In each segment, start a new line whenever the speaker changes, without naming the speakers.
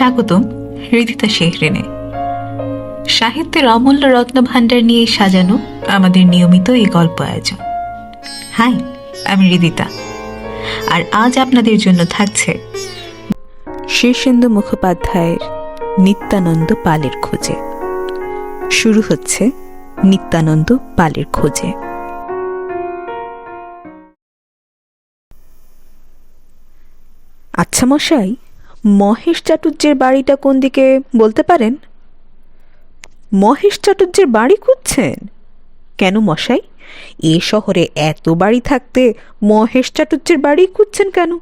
স্বাগতম হৃদিতা শেহরেনে। সাহিত্যের অমূল্য রত্ন ভাণ্ডার নিয়ে সাজানো আমাদের নিয়মিত এই গল্প আয়োজন। হাই, আমি হৃদিতা। আর আজ আপনাদের জন্য থাকছে
শীর্ষেন্দু মুখোপাধ্যায়ের নিত্যানন্দ পালের খোঁজে। শুরু হচ্ছে নিত্যানন্দ পালের খোঁজে। আচ্ছা মশাই মহেশ চাটুর্যের বাড়িটা কোন দিকে বলতে পারেন? মহেশ চাটুর্যের বাড়ি খুঁজছেন? কেন মশাই? এ শহরে এত বাড়ি থাকতে মহেশ চাটুর্যের বাড়ি খুঁজছেন কেন?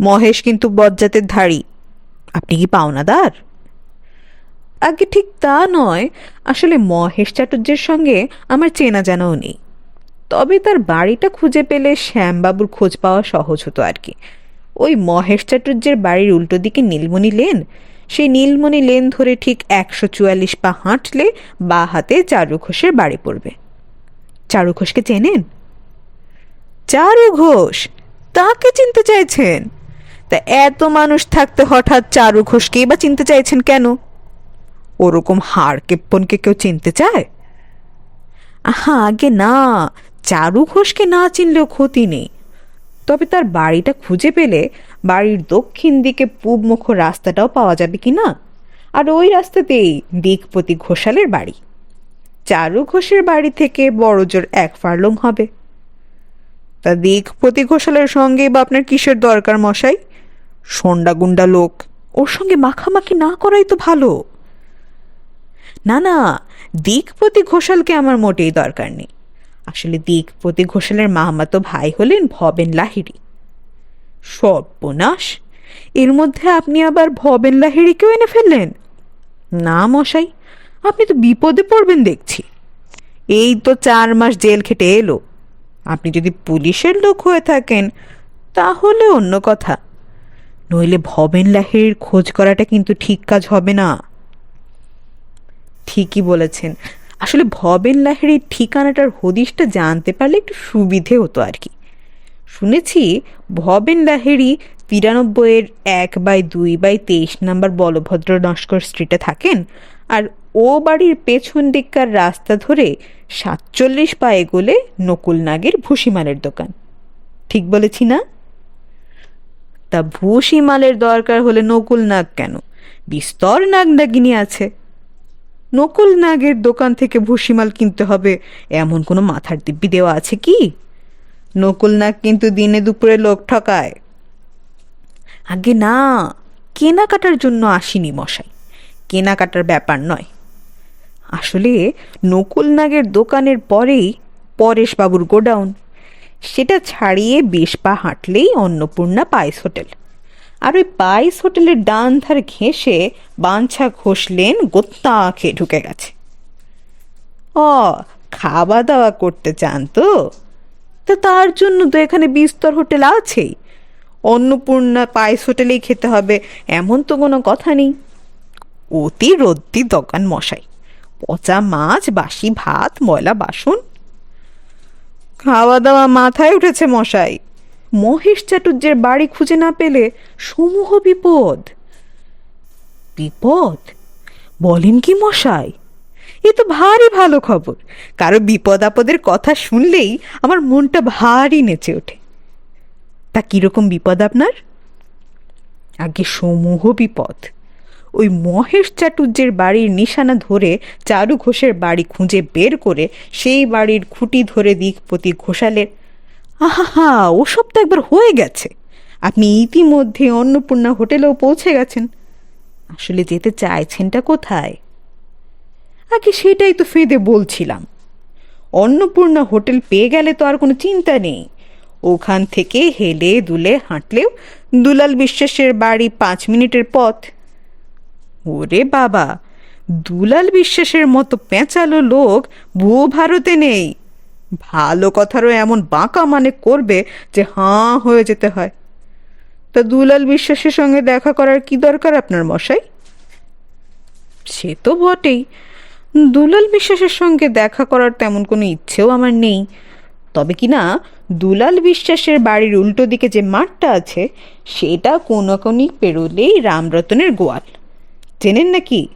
মহেশ কিন্তু বজ্জাতের ধাড়ি। আপনি কি পাওনাদার? আগে ঠিক তা নয়। আসলে মহেশ চাটুর্যের সঙ্গে আমার চেনা জানাও নেই। তবে তার বাড়িটা খুঁজে পেলে শ্যামবাবুর খোঁজ পাওয়া সহজ হতো আর কি। ওই মহেশ চাটুর্যের বাড়ির উল্টো দিকে নীলমণি লেন? সেই নীলমণি লেন ধরে ঠিক একশো চুয়াল্লিশ পা হাঁটলে বা হাতে চারু ঘোষের বাড়ি পড়বে। চারু ঘোষকে চেনেন? চারু ঘোষ তাকে চিনতে চাইছেন? তা এত মানুষ থাকতে হঠাৎ চারু ঘোষকেই বা চিনতে চাইছেন কেন? ওরকম হাড় কেপ্পনকে কেউ চিনতে চায়? আহা, আগে না। চারু ঘোষকে না চিনলেও ক্ষতি নেই। তবে তার বাড়িটা খুঁজে পেলে বাড়ির দক্ষিণ দিকে পূবমুখ রাস্তাটাও পাওয়া যাবে কি না? আর ওই রাস্তাতেই দিকপতি ঘোষালের বাড়ি। চারু ঘোষের বাড়ি থেকে বড় জোর এক ফার্লং হবে। তা দিকপতি ঘোষালের সঙ্গে বা আপনার কিসের দরকার মশাই? সন্ডা গুন্ডা লোক, ওর সঙ্গে মাখামাখি না করাই তো ভালো। না না দিকপতি ঘোষালকে আমার মোটেই দরকার নেই। আসলে দিকপতি ঘোষালের মামাতো ভাই হলেন ভবেন লাহিড়ি। সর্বনাশ! এর মধ্যে আপনি আবার ভবেন লাহিড়িকেও এনে ফেললেন? না, মশাই, আপনি তো বিপদে পড়বেন দেখছি। এই তো চার মাস জেল খেটে এলো। আপনি যদি পুলিশের লোক হয়ে থাকেন, তাহলে অন্য কথা। নইলে ভবেন লাহিড়ির খোঁজ করাটা কিন্তু ঠিক কাজ হবে না। ঠিকই বলেছেন। আসলে ভবেন লাহিড়ির ঠিকানাটার হদিশটা জানতে পারলে একটু সুবিধে হতো আর কি। শুনেছি ভবেন লাহিড়ি তিরানব্বইয়ের এক বাই দুই বাই তেইশ নাম্বার বলভদ্র নস্কর স্ট্রিটে থাকেন আর ও বাড়ির পেছন দিককার রাস্তা ধরে সাতচল্লিশ পা এগোলে নকুল নাগের ভুসিমালের দোকান। ঠিক বলেছি না? তা ভুসিমালের দরকার হলে নকুল নাগ কেন? বিস্তর নাগ নাগিনী আছে। নকুল নাগের দোকান থেকে ভুসিমাল কিনতে হবে। এমন কোনো মাথার দিব্যি দেওয়া আছে কি? নকুল নাগ কিন্তু দিনে দুপুরে লোক ঠকায়। আগে না, কেনাকাটার জন্য আসিনি মশাই। কেনাকাটার ব্যাপার নয়। আসলে নকুল নাগের দোকানের পরেই পরেশবাবুর গোডাউন। সেটা ছাড়িয়ে বেশ পা হাঁটলেই অন্নপূর্ণা পায়েস হোটেল। আর ওই পাইস হোটেলের ডান ধার ঘেঁষে বাঞ্ছা ঘষলেন গোত্তা খেয়ে ঢুকে গেছে। ও খাওয়া দাওয়া করতে চান তো? তা তার জন্য তো এখানে বিস্তর হোটেল আছেই। অন্নপূর্ণা পায়েস হোটেলেই খেতে হবে, এমন তো কোনো কথা নেই। অতি রদ্দি দোকান মশাই, পচা মাছ, বাসি ভাত, ময়লা বাসন। খাওয়া দাওয়া মাথায় উঠেছে মশাই। মহেশ চাটুর্যের বাড়ি খুঁজে না পেলে সমূহ বিপদ। বিপদ? বলেন কি মশাই? এ তো ভারী ভালো খবর। কারও বিপদ আপদের কথা শুনলেই আমার মনটা ভারী নেচে ওঠে। তা কীরকম বিপদ আপনার? আগে সমূহ বিপদ। ওই মহেশ চাটুর্যের বাড়ির নিশানা ধরে চারু ঘোষের বাড়ি খুঁজে বের করে সেই বাড়ির খুঁটি ধরে দিকপতি ঘোষালের আহা ওসব তো একবার হয়ে গেছে। আপনি ইতিমধ্যে অন্নপূর্ণা হোটেলেও পৌঁছে গেছেন। আসলে যেতে চাইছেনটা কোথায়? আগে সেটাই তো ফেঁদে বলছিলাম। অন্নপূর্ণা হোটেল পেয়ে গেলে তো আর কোনো চিন্তা নেই। ওখান থেকে হেলে দুলে হাঁটলেও দুলাল বিশ্বাসের বাড়ি পাঁচ মিনিটের পথ। ওরে বাবা, দুলাল বিশ্বাসের মতো পেঁচালো লোক ভূ ভারতে নেই। ভালো কথারও এমন বাঁকা মানে করবে যে হাঁ হয়ে যেতে হয়। তা দুলাল বিশ্বাসের সঙ্গে দেখা করার কি দরকার আপনার মশাই? সে তো বটেই। দুলাল বিশ্বাসের সঙ্গে দেখা করার তেমন কোনো ইচ্ছেও আমার নেই। তবে কি না, দুলাল বিশ্বাসের বাড়ির উল্টো দিকে যে মাঠটা আছে, সেটা কোনো কোনি পেরোলেই রামরতনের গোয়াল। চেনেন নাকি?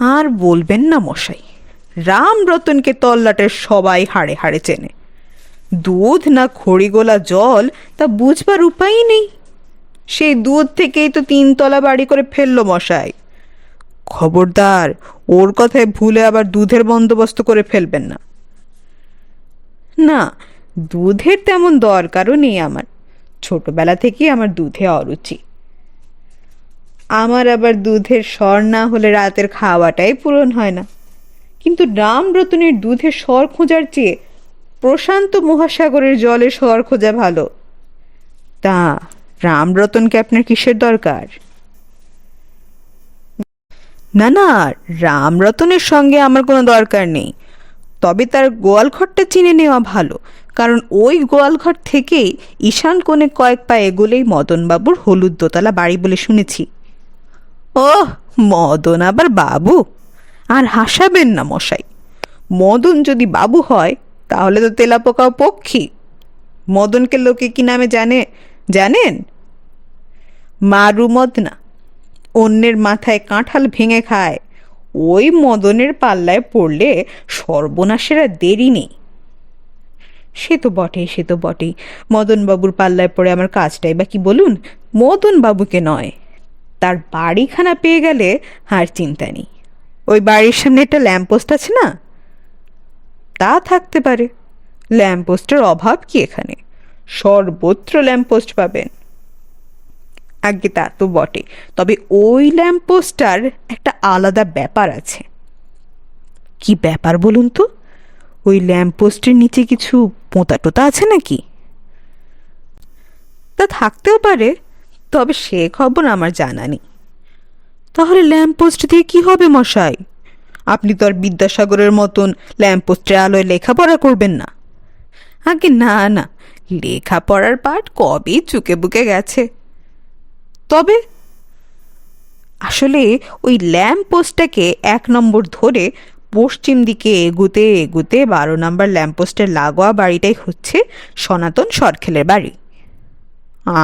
আর বলবেন না মশাই। রামরতনকে তল্লাটের সবাই হাড়ে হাড়ে চেনে। দুধ না খড়িগোলা জল, তা বুঝবার উপায়ই নেই। সেই দুধ থেকেই তো তিনতলা বাড়ি করে ফেলল মশাই। খবরদার, ওর কথায় ভুলে আবার দুধের বন্দোবস্ত করে ফেলবেন না। না, দুধের তেমন দরকারও নেই আমার। ছোটবেলা থেকেই আমার দুধে অরুচি। আমার আবার দুধের স্বর না হলে রাতের খাওয়াটাই পূরণ হয় না। কিন্তু রামরতনের দুধে স্বর খোঁজার চেয়ে প্রশান্ত মহাসাগরের জলে স্বর খোঁজা ভালো। তা রামরতনকে আপনার কিসের দরকার? না না রামরতনের সঙ্গে আমার কোনো দরকার নেই। তবে তার গোয়ালঘরটা চিনে নেওয়া ভালো, কারণ ওই গোয়ালঘর থেকেই ঈশান কোণে কয়েক পা এগোলেই মদনবাবুর হলুদ দোতলা বাড়ি বলে শুনেছি। ওহ, মদন আবার বাবু! আর হাসাবেন না মশাই। মদন যদি বাবু হয়, তাহলে তো তেলাপোকাও পক্ষী। মদনকে লোকে কি নামে জানে, জানেন? মারু মদনা অন্যের মাথায় কাঁঠাল ভেঙে খায়। ওই মদনের পাল্লায় পড়লে সর্বনাশের দেরি নেই। সে তো বটেই, সে তো বটেই। মদনবাবুর পাল্লায় পড়ে আমার কাজটাই বা কি বলুন? মদনবাবুকে নয়, তার বাড়িখানা পেয়ে গেলে আর চিন্তা নেই। ওই বাড়ির সামনে একটা ল্যাম্পপোস্ট আছে না? তা থাকতে পারে। ল্যাম্পপোস্টের অভাব কি এখানে? সর্বত্র ল্যাম্পপোস্ট পাবেন। আগে তা তো বটে তবে ওই ল্যাম্পপোস্টটার একটা আলাদা ব্যাপার আছে। কি ব্যাপার বলুন তো? ওই ল্যাম্পপোস্টের নিচে কিছু পোঁতা টোতা আছে নাকি? তা থাকতেও পারে, তবে সে খবর আমার জানা নেই। তাহলে ল্যাম্পপোস্ট দিয়ে কি হবে মশাই? আপনি তো আর বিদ্যাসাগরের মতন ল্যাম্পপোস্টের আলোয় লেখাপড়া করবেন না। আগে না না, লেখাপড়ার পাঠ কবেই চুকে বুকে গেছে? তবে আসলে ওই ল্যাম্প পোস্টটাকে এক নম্বর ধরে পশ্চিম দিকে এগুতে এগুতে বারো নম্বর ল্যাম্পপোস্টের লাগোয়া বাড়িটাই হচ্ছে সনাতন সরখেলের বাড়ি।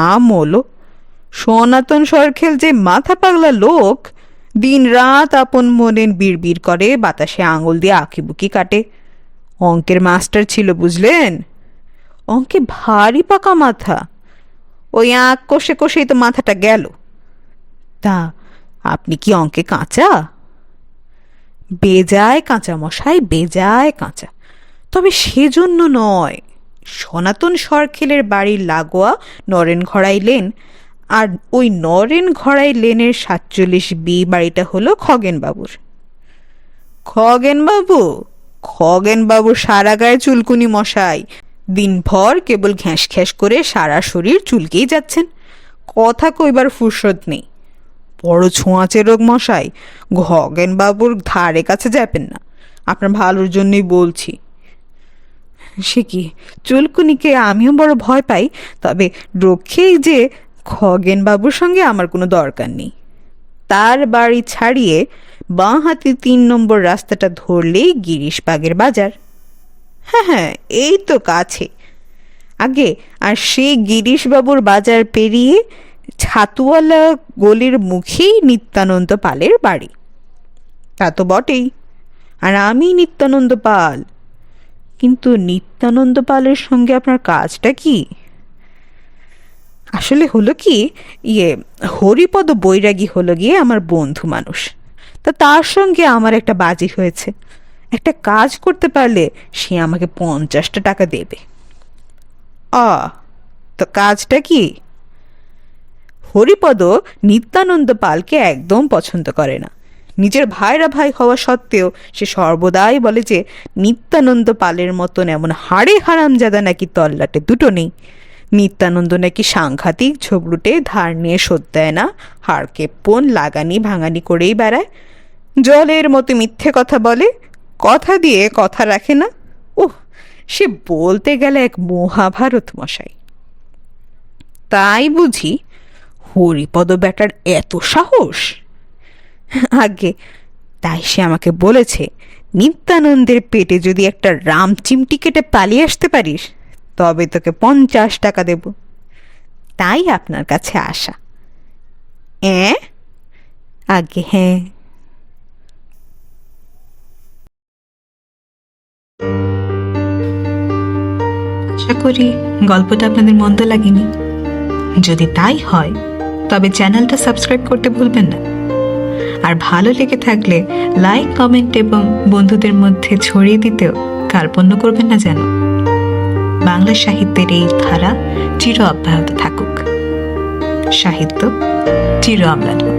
আমলো সনাতন সরখেল যে মাথা পাগলা লোক দিন রাত আপন মনের বিড়বিড় করে, বাতাসে আঙুল দিয়ে আঁকিবুকি কাটে। অঙ্কের মাস্টার ছিল, বুঝলেন? অঙ্কে ভারী পাকা মাথা। ওই আঁক কষে কষেই তো মাথাটা গেল। তা আপনি কি অঙ্কে কাঁচা? বেজায় কাঁচা মশাই, বেজায় কাঁচা। তবে সেজন্য নয়, সনাতন সরখেলের বাড়ির লাগোয়া নরেন ঘড়াই লেন আর ওই নরেন ঘড়াই লেনের সাতচল্লিশ বি বাড়িটা হলো খগেনবাবুর। খগেনবাবু? খগেনবাবু সারা গায়ে চুলকুনি মশাই। দিনভর কেবল ঘ্যাঁস ঘ্যাঁস করে সারা শরীর চুলকেই যাচ্ছেন। কথা কইবার ফুরসত নেই। বড় ছোঁয়াচে রোগ মশাই, খগেনবাবুর ধারে কাছে যাবেন না। আপনার ভালোর জন্যই বলছি। সে কি, চুলকুনিকে আমিও বড় ভয় পাই, তবে রক্ষেই যে খগেনবাবুর সঙ্গে আমার কোনো দরকার নেই। তার বাড়ি ছাড়িয়ে বাঁ হাতে তিন নম্বর রাস্তাটা ধরলেই গিরিশবাগের বাজার। হ্যাঁ হ্যাঁ এই তো কাছে। আগে আর সেই গিরিশবাবুর বাজার পেরিয়ে ছাতুয়ালা গলির মুখেই নিত্যানন্দ পালের বাড়ি। তা তো বটেই। আর আমি নিত্যানন্দ পাল। কিন্তু নিত্যানন্দ পালের সঙ্গে আপনার কাজটা কি? আসলে হলো কি ইয়ে হরিপদ বৈরাগী হলো গিয়ে আমার বন্ধু মানুষ। তা তার সঙ্গে আমার একটা বাজি হয়েছে। একটা কাজ করতে পারলে সে আমাকে পঞ্চাশটা টাকা দেবে। আ, তো কাজটা কি? হরিপদ নিত্যানন্দ পালকে একদম পছন্দ করে না। নিজের ভাইরা ভাই হওয়া সত্ত্বেও সে সর্বদাই বলে যে, নিত্যানন্দ পালের মতন এমন হাড়ে হারামজাদা নাকি তল্লাটে দুটো নেই। নিত্যানন্দ নাকি সাংঘাতিক ঝগড়ুটে ধার নিয়ে শোধ দেয় না? হাড়কে পোন লাগানি ভাঙানি করেই বেড়ায়। জলের মতো মিথ্যে কথা বলে, কথা দিয়ে কথা রাখে না। ওহ সে বলতে গেলে এক মহাভারত মশাই তাই বুঝি হরিপদ ব্যাটার এত সাহস? আগে তাই সে আমাকে বলেছে, নিত্যানন্দের পেটে যদি একটা রাম চিমটি কেটে পালিয়ে আসতে পারিস তবে তোকে পঞ্চাশ টাকা দেব। তাই আপনার কাছে আসা। হ্যাঁ আগে হ্যাঁ
আশা করি গল্পটা আপনাদের মন্দ লাগেনি। যদি তাই হয়, তবে চ্যানেলটা সাবস্ক্রাইব করতে ভুলবেন না। আর ভালো লেগে থাকলে লাইক, কমেন্ট এবং বন্ধুদের মধ্যে ছড়িয়ে দিতেও কার্পণ্য করবেন না যেন। বাংলা সাহিত্যের এই ধারা চির অব্যাহত থাকুক। সাহিত্য চির হোক